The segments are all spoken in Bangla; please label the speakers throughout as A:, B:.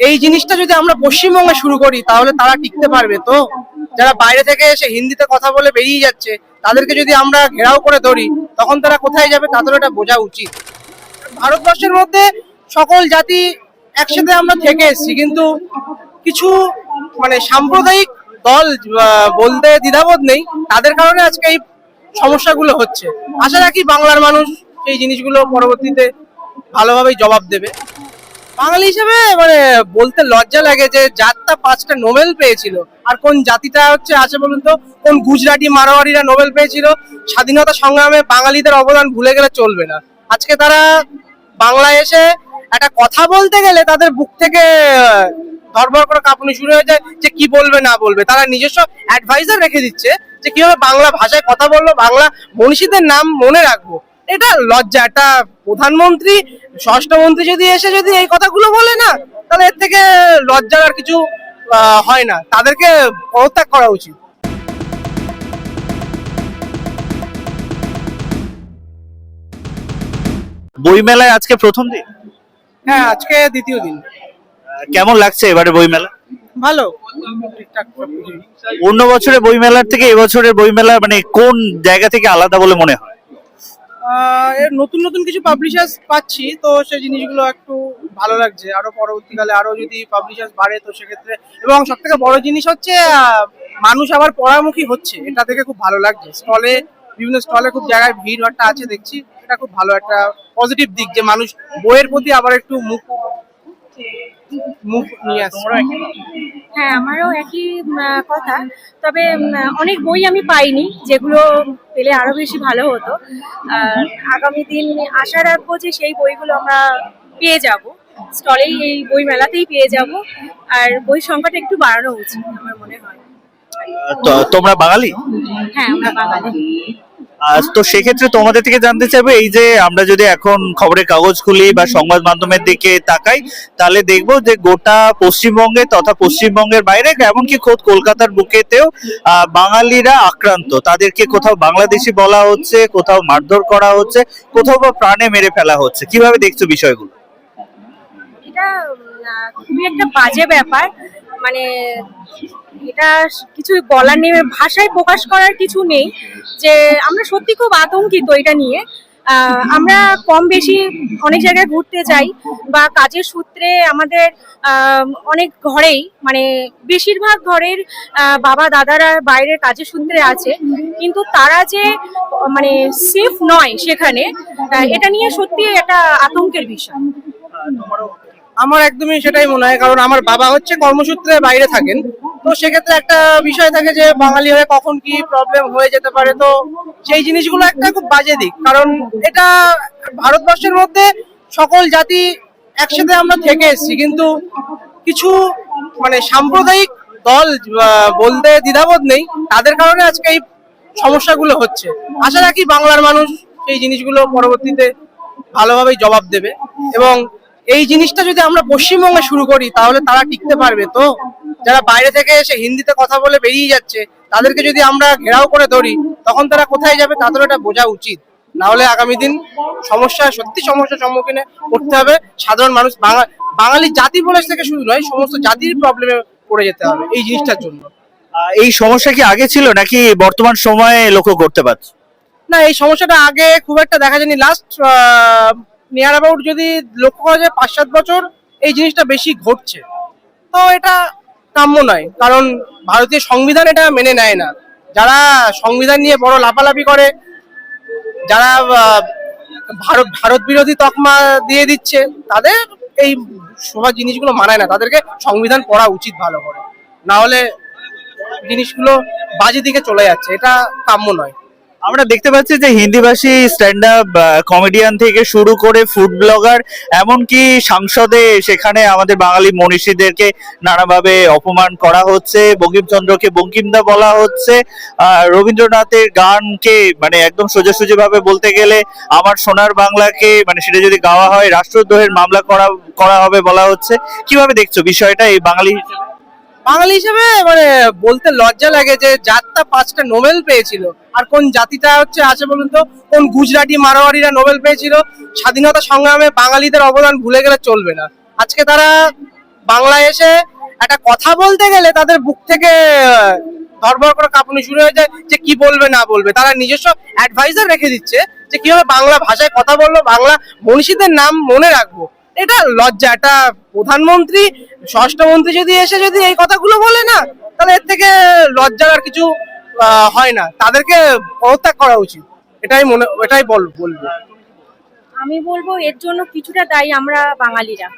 A: এই জিনিসটা যদি আমরা পশ্চিমবঙ্গে শুরু করি, তাহলে তারা টিকতে পারবে তো? যারা বাইরে থেকে এসে হিন্দিতে কথা বলে বেরিয়ে যাচ্ছে, তাদেরকে যদি আমরা ঘেরাও করে ধরি, তখন তারা কোথায় যাবে তাদের এটা বোঝা উচিত। ভারতবর্ষের মধ্যে সকল জাতি একসাথে আমরা থেকে এসেছি, কিন্তু কিছু মানে সাম্প্রদায়িক দল বলতে দ্বিধাবোধ নেই, তাদের কারণে আজকে এই সমস্যাগুলো হচ্ছে। আশা রাখি বাংলার মানুষ এই জিনিসগুলো পরবর্তীতে ভালোভাবেই জবাব দেবে। বাঙালি হিসেবে মানে বলতে লজ্জা লাগে যে জাতটা পাঁচটা নোবেল পেয়েছিল। আর কোন জাতিটা হচ্ছে আছে বলুন তো? কোন গুজরাটি মারোয়ারিরা নোবেল পেয়েছিল? স্বাধীনতা সংগ্রামে বাঙালিদের অবদান ভুলে গেলে চলবে না। আজকে তারা বাংলায় এসে একটা কথা বলতে গেলে তাদের বুক থেকে ধরবর করে কাঁপুনি শুরু হয়ে যায় যে কি বলবে, না বলবে। তারা নিজস্ব অ্যাডভাইজার রেখে দিচ্ছে যে কীভাবে বাংলা ভাষায় কথা বলব, বাংলা মনীষীদের নাম মনে রাখব। এটা লজ্জা একটা প্রধানমন্ত্রী স্বরাষ্ট্রমন্ত্রী যদি এসে যদি এই কথাগুলো বলে না তাহলে এর থেকে লজ্জার আর কিছু হয় না। তাদেরকে পদত্যাগ করা উচিত।
B: বইমেলায় আজকে প্রথম দিন?
A: হ্যাঁ আজকে দ্বিতীয় দিন।
B: কেমন লাগছে এবারে বইমেলা?
A: ভালো।
B: অন্য বছরের বইমেলার থেকে এবছরের বইমেলা মানে কোন জায়গা থেকে আলাদা বলে মনে হয়?
A: এর নতুন নতুন কিছু পাবলিশার্স পাচ্ছি, তো সেই জিনিসগুলো একটু ভালো লাগছে। আরও পরবর্তীকালে আরও যদি পাবলিশার্স বাড়ে, তো সেক্ষেত্রে এবং সব থেকে বড় জিনিস হচ্ছে মানুষ আবার পড়ামুখী হচ্ছে। এটা থেকে খুব ভালো লাগছে। স্টলে, বিভিন্ন স্টলে খুব জায়গায় ভিড় ভাট্টা আছে দেখছি। এটা খুব ভালো একটা পজিটিভ দিক যে মানুষ বইয়ের প্রতি আবার একটু মুখ মুখ নিয়ে আসছে।
C: হ্যাঁ আমারও একই কথা। তবে অনেক বই আমি পাইনি যেগুলো পেলে আরও বেশি ভালো হতো। আর আগামী দিন আশা রাখব যে সেই বইগুলো আমরা পেয়ে যাব। স্টলেই এই বই মেলাতেই পেয়ে যাব। আর বই সংখ্যাটা একটু বাড়ানো উচিত আমার মনে হয়।
B: তোমরা বাঙালি?
C: হ্যাঁ আমরা বাঙালি।
B: তো সেক্ষেত্রে তোমাদের থেকে জানতে চাইব এই যে আমরা যদি এখন খবরের কাগজ খুলি বা সংবাদ মাধ্যমের দিকে তাকাই তাহলে দেখব যে গোটা পশ্চিমবঙ্গে তথা পশ্চিমবঙ্গের বাইরে এমনকি খোদ কলকাতার বুকেতেও বাঙালিরা আক্রান্ত। তাদেরকে কোথাও বাংলাদেশি বলা হচ্ছে কোথাও মারধর করা হচ্ছে কোথাও বা প্রাণে মেরে ফেলা হচ্ছে। কীভাবে দেখছ বিষয়গুলো?
C: এটা খুবই একটা বাজে ব্যাপার। মানে এটা কিছু বলার নেই ভাষায় প্রকাশ করার কিছু নেই যে আমরা সত্যি খুব আতঙ্কিত এটা নিয়ে। আমরা কম বেশি অনেক জায়গায় ঘুরতে যাই বা কাজের সূত্রে আমাদের অনেক ঘরেই মানে বেশিরভাগ ঘরের বাবা দাদারা বাইরের কাজের সূত্রে আছে, কিন্তু তারা যে মানে সেফ নয় সেখানে এটা নিয়ে সত্যি একটা আতঙ্কের বিষয়।
A: আমার একদমই সেটাই মনে হয়, কারণ আমার বাবা হচ্ছে কর্মসূত্রে বাইরে থাকেন। তো সেক্ষেত্রে একটা বিষয় থাকে যে বাঙালি হয়ে কখন কি প্রবলেম হয়ে যেতে পারে। তো সেই জিনিসগুলো একটা খুব বাজে দিক। কারণ এটা ভারতবর্ষের মধ্যে সকল জাতি একসাথে আমরা থেকে এসেছি। কিন্তু কিছু মানে সাম্প্রদায়িক দল বলতে দ্বিধাবোধ নেই। তাদের কারণে আজকে এই সমস্যাগুলো হচ্ছে। আশা রাখি বাংলার মানুষ সেই জিনিসগুলো পরবর্তীতে ভালোভাবেই জবাব দেবে। এবং এই জিনিসটা যদি আমরা পশ্চিমবঙ্গে শুরু করি, তাহলে তারা টিকতে পারবে তো? যারা বাইরে থেকে এসে হিন্দিতে কথা বলে বেরিয়ে যাচ্ছে তাদেরকে যদি আমরা ঘেরাও করে ধরি তখন তারা কোথায় যাবে তাদের এটা বোঝা উচিত। না হলে আগামী দিন সমস্যা সত্যি সমস্যার সম্মুখীনে পড়তে হবে। সাধারণ মানুষ বাঙা- বাঙালি জাতি বলে থেকে শুরু নয় সমস্ত জাতির প্রবলেমে পড়ে যেতে হবে এই জিনিসটার জন্য।
B: এই সমস্যা কি আগে ছিল নাকি বর্তমান সময়ে লক্ষ্য করতে পারছ?
A: না এই সমস্যাটা আগে খুব একটা দেখা যায়নি। লাস্ট নিয়ার অ্যাবাউট যদি লক্ষ্য করা যায় পাঁচ সাত বছর এই জিনিসটা বেশি ঘটছে। তো এটা কাম্য নয়, কারণ ভারতীয় সংবিধান এটা মেনে নেয় না। যারা সংবিধান নিয়ে বড় লাফালাফি করে, যারা ভারত ভারত বিরোধী তকমা দিয়ে দিচ্ছে, তাদের এই সব জিনিসগুলো মানায় না। তাদেরকে সংবিধান পড়া উচিত ভালো করে। না হলে জিনিসগুলো বাজে দিকে চলে যাচ্ছে, এটা কাম্য নয়।
B: আমরা দেখতে পাচ্ছি যে হিন্দিভাষী স্ট্যান্ড আপ কমেডিয়ান থেকে শুরু করে ফুড ব্লগার এমনকি সাংসদে সেখানে আমাদের বাঙালি মনীষীদেরকে নানাভাবে অপমান করা হচ্ছে। বঙ্কিমচন্দ্রকে বঙ্কিমদা বলা হচ্ছে। রবীন্দ্রনাথের গানকে মানে একদম সোজাসুজি ভাবে বলতে গেলে আমার সোনার বাংলাকে মানে সেটা যদি গাওয়া হয়, রাষ্ট্রদ্রোহের মামলা করা করা হবে বলা হচ্ছে। কীভাবে দেখছ বিষয়টা এই বাঙালি?
A: বাঙালি হিসেবে মানে বলতে লজ্জা লাগে যে জাতটা পাঁচটা নোবেল পেয়েছিল। আর কোন জাতিটা হচ্ছে আছে বলুন তো, কোন গুজরাটি মারোয়ারিরা নোবেল পেয়েছিল, স্বাধীনতা সংগ্রামে বাঙালিদের অবদান ভুলে গেলে চলবে না। আজকে তারা বাংলায় এসে একটা কথা বলতে গেলে তাদের বুক থেকে ধরবর করে কাঁপুনি শুরু হয়ে যায় যে কি বলবে, না বলবে। তারা নিজস্ব অ্যাডভাইজার রেখে দিচ্ছে যে কীভাবে বাংলা ভাষায় কথা বলব, বাংলা মনীষীদের নাম মনে রাখব। এটা লজ্জা, এটা প্রধানমন্ত্রী ষষ্ঠমন্ত্রী যদি এসে যদি এই কথাগুলো বলে না, তাহলে এর থেকে লজ্জার আর কিছু হয় না। তাদেরকে পদত্যাগ করা উচিত। এটাই মনে, এটাই বল, বলব।
C: আমি বলব, এর জন্য কিছুটা দায়ী আমরা বাঙালিরা।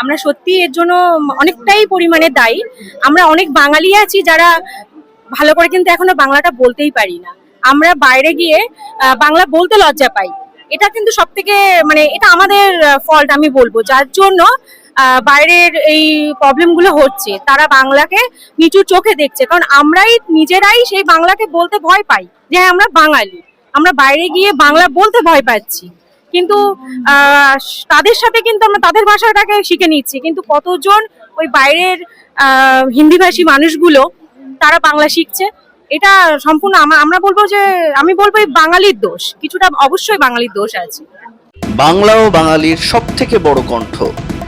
C: আমরা সত্যি এর জন্য অনেকটাই পরিমাণে দায়ী। আমরা অনেক বাঙালি আছি যারা ভালো করে কিন্তু এখনও বাংলাটা বলতেই পারি না। আমরা বাইরে গিয়ে বাংলা বলতে লজ্জা পাই। এটা কিন্তু সব থেকে মানে এটা আমাদের ফল্ট আমি বলব। যার জন্য বাইরের এই প্রবলেমগুলো হচ্ছে। তারা বাংলাকে নিচু চোখে দেখছে। কারণ আমরাই নিজেরাই সেই বাংলাকে বলতে ভয় পাই যে হ্যাঁ, আমরা বাঙালি। আমরা বাইরে গিয়ে বাংলা বলতে ভয় পাচ্ছি। কিন্তু তাদের সাথে কিন্তু আমরা তাদের ভাষাটাকে শিখে নিচ্ছি। কিন্তু কতজন ওই বাইরের হিন্দিভাষী মানুষগুলো তারা বাংলা শিখছে? এটা সম্পূর্ণ আমরা বলব যে আমি বলব এই বাঙালির দোষ। কিছুটা অবশ্যই বাঙালির দোষ আছে।
D: বাংলা ও বাঙালির সব থেকে বড় কণ্ঠ।